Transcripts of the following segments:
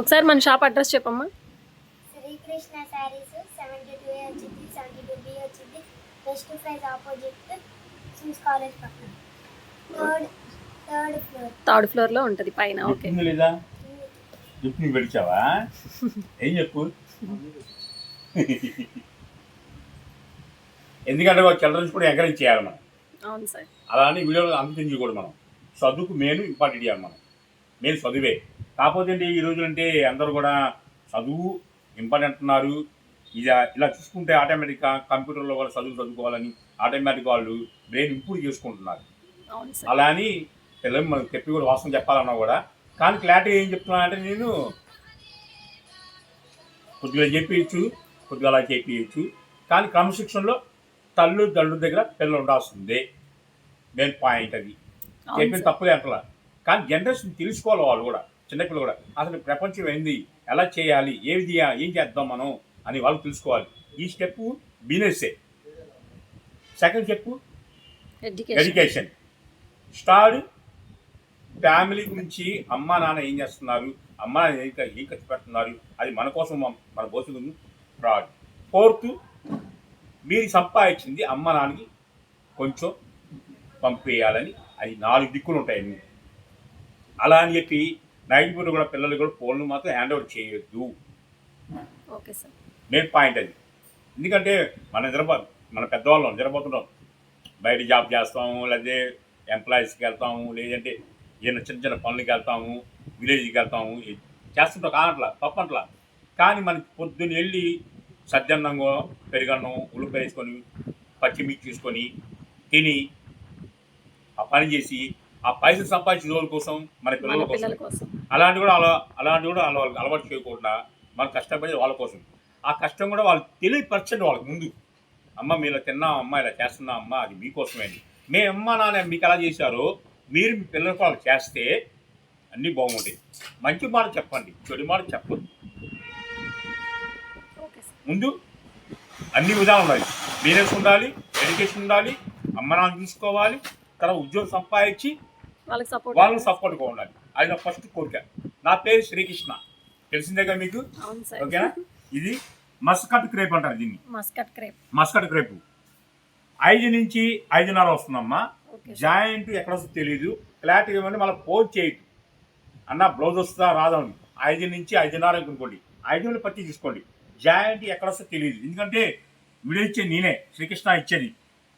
ఒకసారి మన shop address చెప్పమ్మా. Srikrishna sarees seventy two A వచ్చింది సెవెంటీ టూ బి వచ్చింది వెస్ట్ ఆపోజిట్ సిమ్స్ కాలేజ్ పక్కన. Third third floor. థర్డ్ ఫ్లోర్లో ఉంటుంది పైన ఓకే. లేదా? నువ్వు పెడిచావా? ఏం చెప్పు? ఎందుకంటే చిల్డ్రన్స్ కూడా ఎంకరేజ్ చేయాలి మనం. అవును సార్. అలానే వీడియోలో అందించకూడదు మనం. చదువుకు మెయిన్ ఇంపార్టెంట్ ఇవ్వాలి మనం. మెయిన్ చదువే. కాకపోతే ఏంటి ఈ రోజులు అంటే అందరూ కూడా చదువు ఇంపార్టెంట్ అంటున్నారు ఇది ఇలా చూసుకుంటే ఆటోమేటిక్గా కంప్యూటర్లో వాళ్ళు చదువు చదువుకోవాలని ఆటోమేటిక్ వాళ్ళు బ్రెయిన్ ఇంప్రూవ్ చేసుకుంటున్నారు. అలా అని పిల్లలు మనకు చెప్పి కూడా వాస్తవం చెప్పాలన్నా కూడా కానీ క్లారిటీ ఏం చెప్తున్నా అంటే నేను కొద్దిగా చెప్పేయచ్చు కొద్దిగా అలా చెప్పేయచ్చు. కానీ క్రమశిక్షణలో తల్లు తండ్రుల దగ్గర పిల్లలు ఉండాల్సిందే. మెయిన్ పాయింట్ అది. చెప్పిన. తప్పులే అంటలా కానీ జనరేషన్ తెలుసుకోవాలి వాళ్ళు కూడా. చిన్నపిల్లలు కూడా అసలు ప్రపంచం ఏంది? ఎలా చేయాలి? ఏది చేయాలి ఏం చేద్దాం మనం? అని వాళ్ళు తెలుసుకోవాలి. ఈ step బిజినెస్సే. Second step education. Start family గురించి అమ్మ నాన్న ఏం చేస్తున్నారు? అమ్మ నాన్న ఏం ఖర్చు పెడుతున్నారు? అది మన కోసం మన- భవిష్యత్తు ఫ్రాడ్ ఫోర్త్ మీరు సంపాదించింది అమ్మ నాన్నకి కొంచెం పంపేయాలని. అది నాలుగు దిక్కులు ఉంటాయి అలా అని చెప్పి నైట్ పూట కూడా పిల్లలు కూడా ఫోన్లు మాత్రం హ్యాండ్ ఓవర్ చేయొద్దు. Okay sir. మెయిన్ పాయింట్ అది. ఎందుకంటే మనం నిద్రపో మన పెద్దవాళ్ళం నిద్రపోతుంటాం. బయట జాబ్ చేస్తాము లేకపోతే ఎంప్లాయీస్కి వెళ్తాము లేదంటే ఏదైనా చిన్న చిన్న పనులకి వెళ్తాము విలేజ్కి వెళ్తాము చేస్తుంటాం కానట్లా తప్పట్లా. కానీ మనకి పొద్దున్న వెళ్ళి సద్దన్నంగా పెరుగన్నం ఉల్లిపాయ వేసుకొని పచ్చిమిర్చి తీసుకొని తిని ఆ పని చేసి ఆ పైసలు సంపాదించిన రోజుల కోసం మన పిల్లల కోసం. అలాంటి కూడా అలా అలాంటి కూడా అలా వాళ్ళకి అలవాటు చేయకుండా మనం కష్టపడేది వాళ్ళ కోసం. ఆ కష్టం కూడా వాళ్ళు తెలియపరచండి వాళ్ళకి ముందు. అమ్మ మీరు ఇలా తిన్నాం అమ్మ ఇలా చేస్తున్నాం అమ్మ అది మీకోసమే మీ అమ్మ నాన్న మీకు ఎలా చేశారో మీరు మీ పిల్లలకు వాళ్ళు చేస్తే అన్నీ బాగుంటాయి. మంచి మాట చెప్పండి చెడు మాట చెప్పండి ముందు అన్ని విధాలు ఉండాలి. బిజినెస్ ఉండాలి ఎడ్యుకేషన్ ఉండాలి అమ్మ నాన్న చూసుకోవాలి తర్వాత ఉద్యోగం సంపాదించి వాళ్ళకి సపోర్ట్ వాళ్ళని సపోర్ట్గా ఉండాలి. అది నా ఫస్ట్ కోరిక. నా పేరు శ్రీకృష్ణ. తెలిసిందే కదా మీకు? ఓకేనా? ఇది మస్కట్ క్రేప్ అంటారు దీన్ని. Muscat crepe. Muscat crepe. ఐదు నుంచి ఐదున్నర వస్తుందమ్మా. జాయింట్ ఎక్కడ వస్తుందో తెలియదు క్లారిటీ ఇవ్వండి మళ్ళీ పోజ్ చేయదు అన్న బ్లౌజ్ వస్తుందా రాదా ఐదు నుంచి ఐదున్నర అనుకోండి. ఐదు వేలు పట్టి తీసుకోండి. జాయింట్ ఎక్కడ వస్తుందో తెలియదు ఎందుకంటే వీడియో ఇచ్చేది నేనే శ్రీకృష్ణ ఇచ్చేది.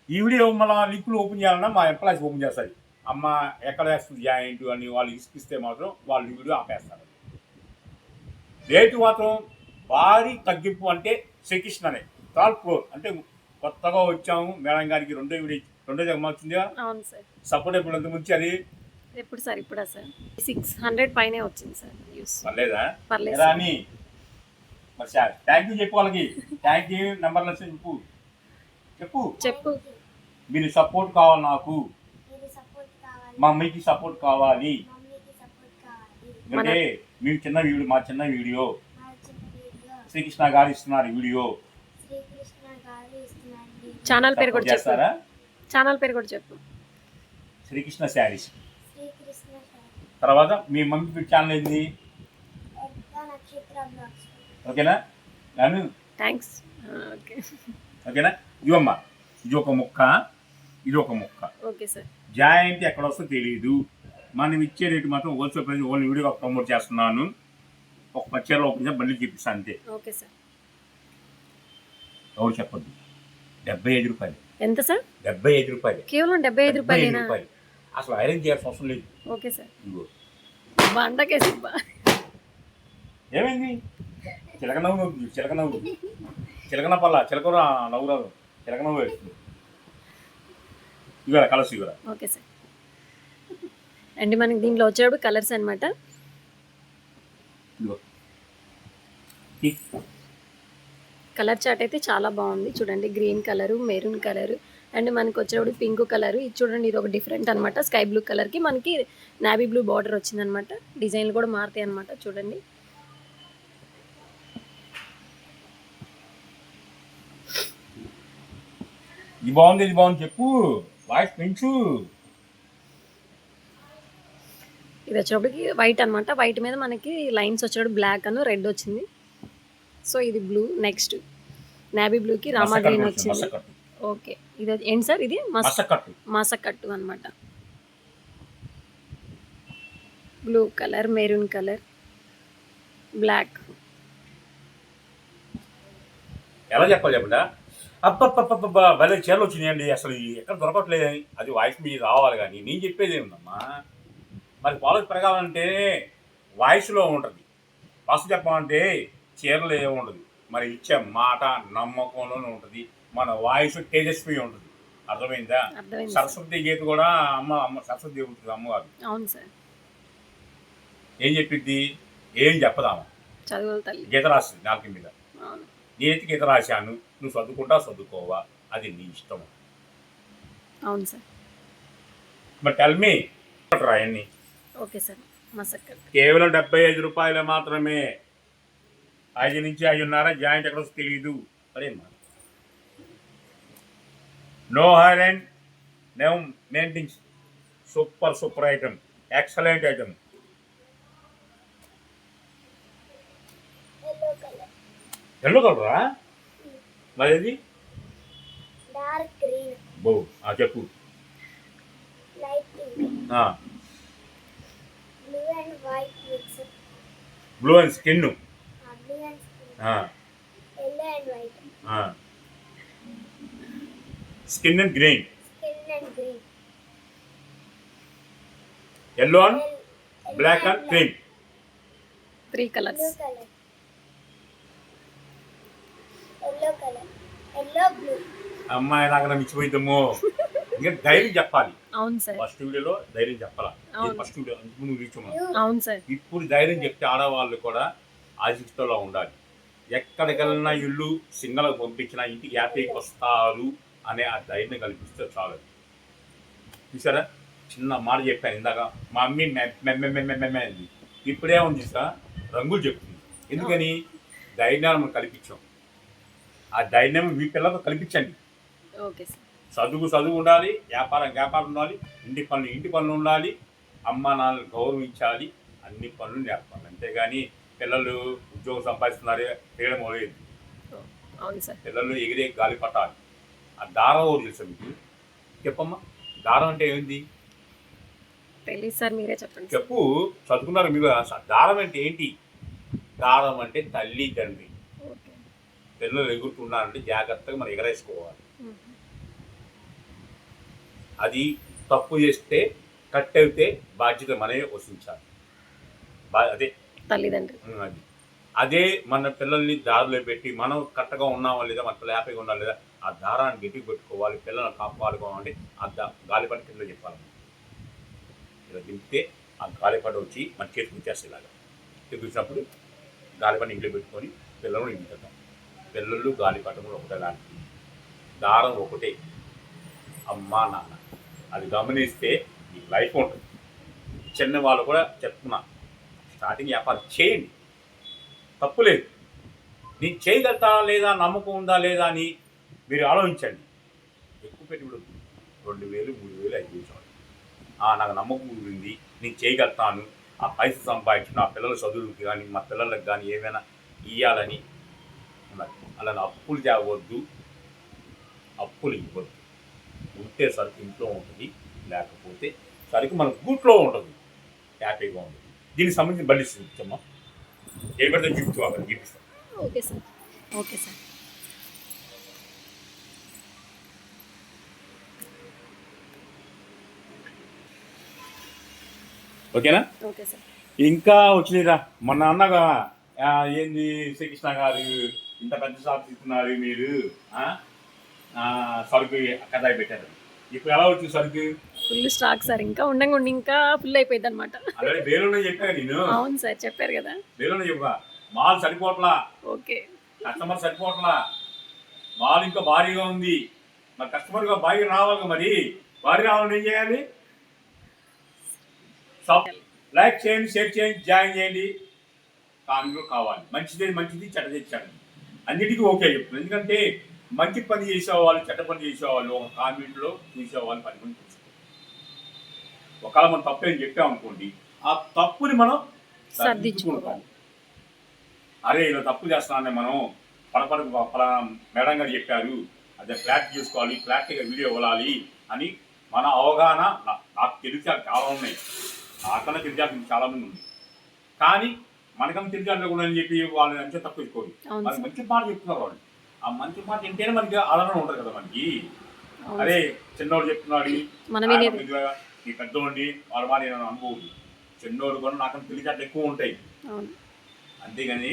ఈ వీడియో మళ్ళీ లింకులు ఓపెన్ చేయాలన్నా మా ఎంప్లాయీస్ ఓపెన్ చేస్తారు. అమ్మ ఎక్కడ వేస్తుంది జాయింట్ అని వాళ్ళు ఇసుకిస్తే మాత్రం వాళ్ళు వీడియో ఆపేస్తారు. రేటు మాత్రం భారీ తగ్గింపు అంటే శ్రీకృష్ణనే. Third floor. అంటే కొత్తగా వచ్చాము మేడం గారికి రెండో వీడియో రెండో జగన్ వచ్చిందిగా సపోర్ట్ ఎప్పుడు ఎంత ముంచి అది? ఎప్పుడు సార్ ఇప్పుడా సార్? సిక్స్ హండ్రెడ్ పైనే వచ్చింది సార్ పర్లేదా? పర్లేదు. అని మరి సార్ థ్యాంక్ యూ చెప్పు వాళ్ళకి. థ్యాంక్ యూ నెంబర్లు చెప్పు. చెప్పు. చెప్పు. మీరు సపోర్ట్ కావాలి నాకు. మా అమ్మకి సపోర్ట్ కావాలి. మమ్మీకి సపోర్ట్ కావాలి ఎందుకంటే మేము చిన్న వీడియో మా చిన్న వీడియో. మా చిన్న వీడియో. శ్రీకృష్ణ గారు ఇస్తున్నారు వీడియో. ఛానల్ పేరు కూడా చేస్తారా? ఛానల్ పేరు కూడా చెప్పు. శ్రీకృష్ణ శారీస్. తర్వాత మీ మమ్మీ ఛానల్ ఏంది? ఓకేనా? నన్ను థ్యాంక్స్ ఓకే ఓకేనా? ఇవమ్మా ఇది ఒక ముక్క. ఇది ఒక ముక్క. Okay sir. జాయింట్ ఎక్కడ వస్తుందో తెలియదు మనం ఇచ్చే రేటు మాత్రం wholesale price only video promote చేస్తున్నాను. ఒక పచ్చలో ఓపెన్ చేసి మళ్ళీ చూపిస్తాను అంతే. Okay sir. ఎవరు చెప్పొద్దు. డెబ్బై ఐదు రూపాయలు. ఎంత సార్? డెబ్బై ఐదు రూపాయలు. కేవలం డెబ్బై ఐదు రూపాయలేనా? రూపాయలు. అసలు ఐరన్ చేయాల్సిన అవసరం లేదు. Okay sir. బండకేసి ఏమైంది? చిలక నవ్వు నవ్వు చిలక నవ్వు. చిలకన పల్ల చిలక నవ్వు రాదు చిలక నవ్వు వేస్తుంది. ఇవాళ కలర్స్ ఇవాళ. Okay sir. అండ్ మనకి దీంట్లో వచ్చేటప్పుడు కలర్స్ ఈ కలర్ చార్ట్ అయితే చాలా బాగుంది. చూడండి green colour maroon colour and మనకి వచ్చేటప్పుడు పింక్ కలర్. ఇది చూడండి ఇది ఒక డిఫరెంట్ అనమాట స్కై బ్లూ కలర్కి మనకి నావీ బ్లూ బార్డర్ వచ్చిందనమాట డిజైన్లు కూడా మారుతాయి అనమాట చూడండి. ఇది బాగుంది ఇది బాగుంది చెప్పు. వాయిస్ పెంచు. ఇది వచ్చేటప్పటికి వైట్ అన్నమాట. వైట్ మీద మనకి లైన్స్ వచ్చేటప్పుడు బ్లాక్ అను రెడ్ వచ్చింది. సో ఇది బ్లూ. నెక్స్ట్ నాబీ బ్లూకి రామా గ్రీన్ వచ్చింది ఓకే. ఇది ఏంటి సార్ ఇది? మస్ మసకట్టు. మాసకట్టు అనమాట blue colour maroon colour black. ఎలా చెప్పాలి చెప్పండి? అబ్బబ్బబ్బబ్బా భలే చీరలు వచ్చినాయండి అసలు ఎక్కడ దొరకట్లేదు అది వాయిస్ మీద రావాలి కానీ నేను చెప్పేది ఏముందమ్మా మరి పాలసీ పెరగాలంటే వాయిస్లో ఉంటుంది. ఫస్ట్ చెప్పాలంటే చీరలు ఏముండదు మరి ఇచ్చే మాట నమ్మకంలోనే ఉంటుంది. మన వాయిస్ తేజస్వి ఉంటుంది. అర్థమైందా? అర్థమైంది సార్. సరస్వతి గీత కూడా అమ్మ అమ్మ సరస్వతి ఉంటుంది అమ్మగారు అవును సార్. ఏం చెప్పిద్ది? ఏం చెప్పదాము? తల్లి. గీత రాస్తుంది నాలుగు మీద. నేతి గీత రాశాను. నువ్వు చదువుకుంటా చదువుకోవా? అది నీ ఇష్టం. అవును సార్. టెల్ మీ రాయండి ఓకే సార్. కేవలం డెబ్బై ఐదు రూపాయలు మాత్రమే. ఐదు నుంచి ఐదున్నర జాయింట్ ఎక్కడ తెలియదు సరేమ్మా no hair and no maintenance super super item excellent item yellow colour yellow కలరా మరి అది డార్క్ గ్రీన్. బో ఆ, చెప్పు. Light pink. Blue and white mix. Blue and skin. Blue and yellow and white. Skin and green. Skin and green. Yellow and black and cream three blue colours colour. Yellow colour yellow blue. అమ్మాయి నాకు మిచ్చిపోయిద్దాము ఇంకా ధైర్యం చెప్పాలి. అవును sir. First వీడియోలో ధైర్యం చెప్పాలా. First video ముందు రీచ్ అవును. సార్. ఇప్పుడు ధైర్యం చెప్తే ఆడవాళ్ళు కూడా ఆశిస్తులో ఉండాలి. ఎక్కడికెళ్ళినా ఇల్లు సింగల్ పంపించినా ఇంటికి హ్యాపీకి వస్తారు అనే ఆ ధైర్యం కల్పిస్తే చాలు. చూసారా చిన్న మాట చెప్పాను ఇందాక. మా అమ్మి మె- మె- మె- మె- మె- మె- మె అంది. ఇప్పుడే ఉంది సార్ రంగులు చెప్తుంది. ఎందుకని? ధైర్యాన్ని మనం కల్పించాం. ఆ ధైర్యం మీ పిల్లలకు కల్పించండి. చదువు చదువు ఉండాలి వ్యాపారం వ్యాపారం ఉండాలి ఇంటి పనులు ఇంటి పనులు ఉండాలి అమ్మ నాన్నలు గౌరవించాలి అన్ని పనులు నేర్పాలి. అంతేగాని పిల్లలు ఉద్యోగం సంపాదిస్తున్నారు తిరగడం లేదు పిల్లలు ఎగిరే గాలి పట్టాలి. ఆ దారం ఎవరు తెలుసా మీకు? చెప్పమ్మా. దారం అంటే ఏంటి తెలియదు సార్ మీరే చెప్పండి. చెప్పు. చదువుకున్నారు మీరు దారం అంటే ఏంటి? దారం అంటే తల్లి తండ్రి పిల్లలు ఎగురుతున్నారంటే జాగ్రత్తగా మనం ఎగరేసుకోవాలి. అది తప్పు చేస్తే కట్ అయితే బాధ్యత మనమే వసించాలి బా అదే. తల్లిదండ్రి ఉమ్, అది. అదే మన పిల్లల్ని దారిలో పెట్టి మనం కరెక్ట్గా ఉన్నామా లేదా మన పిల్లలు హ్యాపీగా ఉండాలి లేదా ఆ దారాన్ని గట్టిగా పెట్టుకోవాలి పిల్లల్ని కాపాడుకోవాలంటే ఆ దా గాలిపట కింద చెప్పాలి. ఇలా దింపితే ఆ గాలిపట వచ్చి మన చేతికి వచ్చేస్తే ఇలాగా తెప్పించినప్పుడు గాలిపట ఇంట్లో పెట్టుకొని పిల్లలను ఇంటిద్దాం పిల్లలు గాలిపటములు కూడా ఒకటే లాంటిది దారం ఒకటే. అమ్మా నాన్న. అది గమనిస్తే మీ లైఫ్ ఉంటుంది. చిన్న వాళ్ళు కూడా చెప్తున్నా స్టార్టింగ్ వ్యాపారం చేయండి. తప్పులేదు నేను చేయగలుగుతా లేదా నమ్మకం ఉందా లేదా అని మీరు ఆలోచించండి. ఎక్కువ పెట్టుబడి రెండు వేలు మూడు వేలు ఐదు వేలు ఆ, నాకు నమ్మకం ఉంది నేను చేయగలుగుతాను. ఆ పైసలు సంపాదించు నా పిల్లల చదువులకి కానీ మా పిల్లలకు కానీ ఏమైనా ఇవ్వాలని అలా అప్పులు తేవద్దు అప్పులు ఇవ్వద్దు. ఉంటే సరుకు ఇంట్లో ఉంటుంది లేకపోతే సరుకు మన గూట్లో ఉంటుంది. హ్యాపీగా ఉంటుంది దీనికి సంబంధించి బండి చూపించమ్మా ఏ పెడితే చూపించు అక్కడ చూపిస్తాం. Okay sir. Okay sir. ఓకేనా? Okay sir. ఇంకా వచ్చినాయిరా. మొన్న అన్నగా ఏంది శ్రీకృష్ణ గారు? ఇంత పెద్ద షాప్ తీసుకున్నారు మీరు సరుకు కథ పెట్టారు. ఇప్పుడు ఎలా వచ్చింది సరుకు? ఫుల్ స్టాక్ సార్ ఇంకా ఉండంగా ఉండి ఇంకా ఫుల్ అయిపోయింది అనమాట ఆల్రెడీ బేలునే చెప్పాను నేను. అవును సార్ చెప్పారు కదా. బేలునే చెప్పా. మాల్ సరిపోవట్లా ఓకే. కస్టమర్ సరిపోవట్లా మాల్ ఇంకా భారీగా ఉంది. మరి కస్టమర్గా భారీ రావాలి మరి. భారీ రావాలని ఏం చేయాలి? లైక్ చేయండి షేర్ చేయండి జాయిన్ చేయండి. కామెంట్లు కావాలి. మంచిది మంచిది చెడ్డది చెడ్డది. అన్నిటికీ ఓకే చెప్తున్నాను ఎందుకంటే మంచి పని చేసేవాళ్ళు చెడ్డ పని చేసేవాళ్ళు ఒక కామెంట్లో చూసేవాళ్ళు పది మంది ఒకవేళ మనం తప్పు తప్పేం చెప్పామనుకోండి ఆ తప్పుని మనం సర్దించుకుంటాం అరే ఇలా తప్పు చేస్తున్నానే మనం. పడపడ పలానా మేడం గారు చెప్పారు అదే ఫ్లాట్ చేసుకోవాలి ఫ్లాట్గా వీడియో ఇవ్వాలి అని మన అవగాహన నాకు తెలిసి చాలా ఉన్నాయి. నాకన్నా తెలిసి చాలా మంది ఉంది కానీ తెలిసి కూడా అని చెప్పి వాళ్ళని అంతే తక్కువ చేసుకోరు అవును మనకి సార్. మంచి మాట చెప్తున్నారు వాళ్ళు. ఆ మంచి మాట వింటేనే మనకి ఆదరణ ఉంటుంది కదా మనకి. అరే చిన్నోడు చెప్తున్నాడు నీ పెద్దోండి వాళ్ళ మాట నేను అనుకోదు చిన్నోడు కూడా నాకన్నా తెలిసేట్లు ఎక్కువ ఉంటాయి. అంతేగాని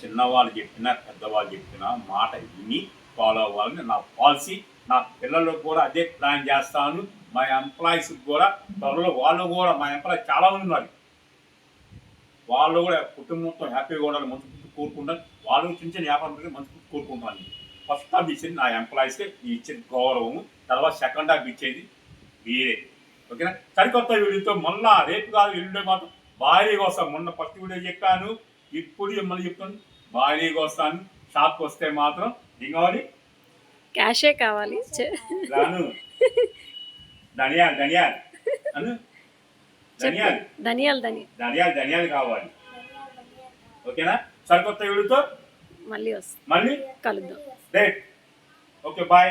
చిన్నవాళ్ళు చెప్పినా పెద్దవాళ్ళు చెప్పినా మాట విని ఫాలో అవ్వాలని నా పాలసీ నా పిల్లలకు కూడా అదే ప్లాన్ చేస్తాను. మా ఎంప్లాయీస్ కూడా త్వరలో వాళ్ళు కూడా మా ఎంప్లాయీ చాలా మంది ఉన్నారు. వాళ్ళు కూడా కుటుంబంతో హ్యాపీగా ఉండాలి మంచి పుట్టు కోరుకుంటాను వాళ్ళు చిన్న చిన్న వ్యాపారం మంచి పుట్టు కోరుకుంటాను ఫస్ట్ హాఫ్ ఇచ్చేది నా ఎంప్లాయీస్కి ఇచ్చేది గౌరవము. తర్వాత సెకండ్ హాఫ్ ఇచ్చేది మీరే. ఓకేనా? సరికొత్త వీడియోతో మళ్ళా రేపు కాదు ఎల్లుండే మాత్రం భారీగా వస్తాను మొన్న ఫస్ట్ వీడియో చెప్పాను. ఇప్పుడు మళ్ళీ చెప్తాను. భారీగా వస్తాను షాప్కి వస్తే మాత్రం ఏం కావాలి క్యాషే కావాలి. ధనియాలు ధనియాలు. అను? ధనియాలు. ధనియాలు ధని ధనియాలు ధనియాలు కావాలి. ఓకేనా? సరికొత్త వీడియోతో మళ్ళీ వస్తాం. మళ్ళీ? కలుద్దాం. Date okay bye